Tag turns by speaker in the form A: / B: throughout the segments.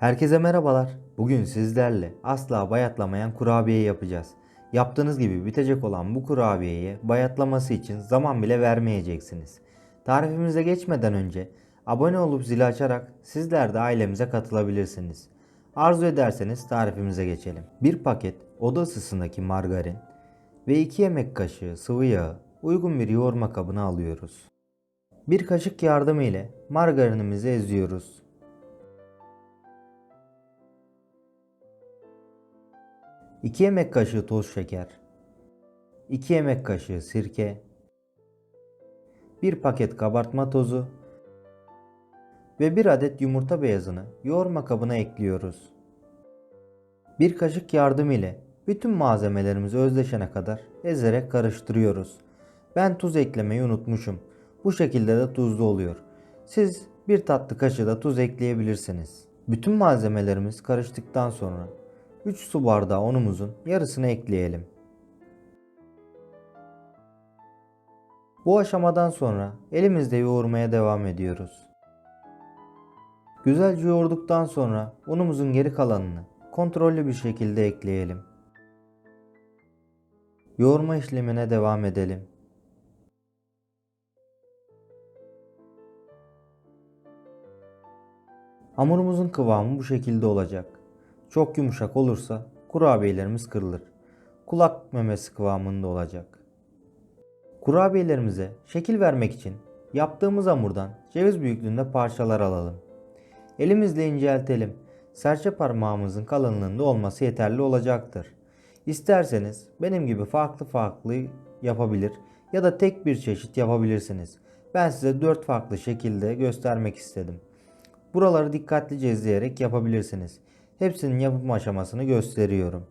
A: Herkese merhabalar. Bugün sizlerle asla bayatlamayan kurabiye yapacağız. Yaptığınız gibi bitecek olan bu kurabiyeye bayatlaması için zaman bile vermeyeceksiniz. Tarifimize geçmeden önce abone olup zili açarak sizler de ailemize katılabilirsiniz. Arzu ederseniz tarifimize geçelim. Bir paket oda ısısındaki margarin ve 2 yemek kaşığı sıvı yağı uygun bir yoğurma kabına alıyoruz. Bir kaşık yardımı ile margarinimizi eziyoruz. 2 yemek kaşığı toz şeker, 2 yemek kaşığı sirke, 1 paket kabartma tozu ve 1 adet yumurta beyazını yoğurma kabına ekliyoruz. 1 kaşık yardım ile bütün malzemelerimizi özleşene kadar ezerek karıştırıyoruz. Ben tuz eklemeyi unutmuşum. Bu şekilde de tuzlu oluyor. Siz bir tatlı kaşığı da tuz ekleyebilirsiniz. Bütün malzemelerimiz karıştıktan sonra 3 su bardağı unumuzun yarısını ekleyelim. Bu aşamadan sonra elimizde yoğurmaya devam ediyoruz. Güzelce yoğurduktan sonra unumuzun geri kalanını kontrollü bir şekilde ekleyelim. Yoğurma işlemine devam edelim. Hamurumuzun kıvamı bu şekilde olacak. Çok yumuşak olursa kurabiyelerimiz kırılır. Kulak memesi kıvamında olacak. Kurabiyelerimize şekil vermek için yaptığımız hamurdan ceviz büyüklüğünde parçalar alalım. Elimizle inceltelim. Serçe parmağımızın kalınlığında olması yeterli olacaktır. İsterseniz benim gibi farklı farklı yapabilir ya da tek bir çeşit yapabilirsiniz. Ben size 4 farklı şekilde göstermek istedim. Buraları dikkatlice izleyerek yapabilirsiniz. Hepsinin yapım aşamasını gösteriyorum.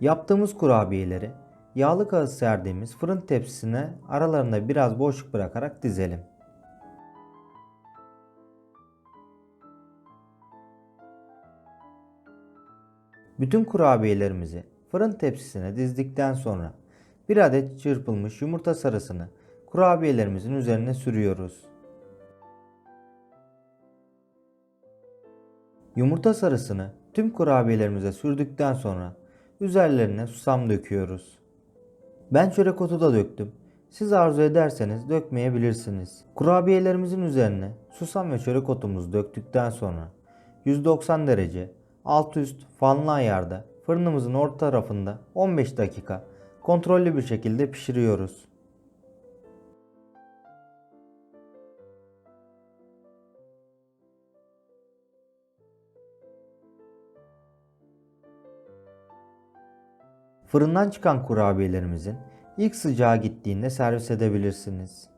A: Yaptığımız kurabiyeleri yağlı kağıt serdiğimiz fırın tepsisine aralarında biraz boşluk bırakarak dizelim. Bütün kurabiyelerimizi fırın tepsisine dizdikten sonra bir adet çırpılmış yumurta sarısını kurabiyelerimizin üzerine sürüyoruz. Yumurta sarısını tüm kurabiyelerimize sürdükten sonra üzerlerine susam döküyoruz. Ben çörek otu da döktüm. Siz arzu ederseniz dökmeyebilirsiniz. Kurabiyelerimizin üzerine susam ve çörek otumuzu döktükten sonra 190 derece alt üst fanlı ayarda fırınımızın orta tarafında 15 dakika kontrollü bir şekilde pişiriyoruz. Fırından çıkan kurabiyelerimizin ilk sıcağı gittiğinde servis edebilirsiniz.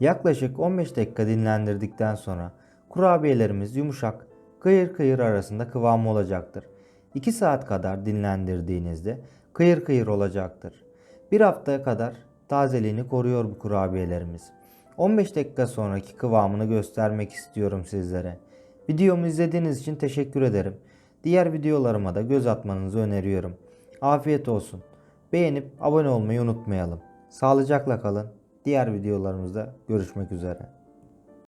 A: Yaklaşık 15 dakika dinlendirdikten sonra kurabiyelerimiz yumuşak, kıyır kıyır arasında kıvamı olacaktır. 2 saat kadar dinlendirdiğinizde kıyır kıyır olacaktır. Bir haftaya kadar tazeliğini koruyor bu kurabiyelerimiz. 15 dakika sonraki kıvamını göstermek istiyorum sizlere. Videomu izlediğiniz için teşekkür ederim. Diğer videolarıma da göz atmanızı öneriyorum. Afiyet olsun. Beğenip abone olmayı unutmayalım. Sağlıcakla kalın. Diğer videolarımızda görüşmek üzere.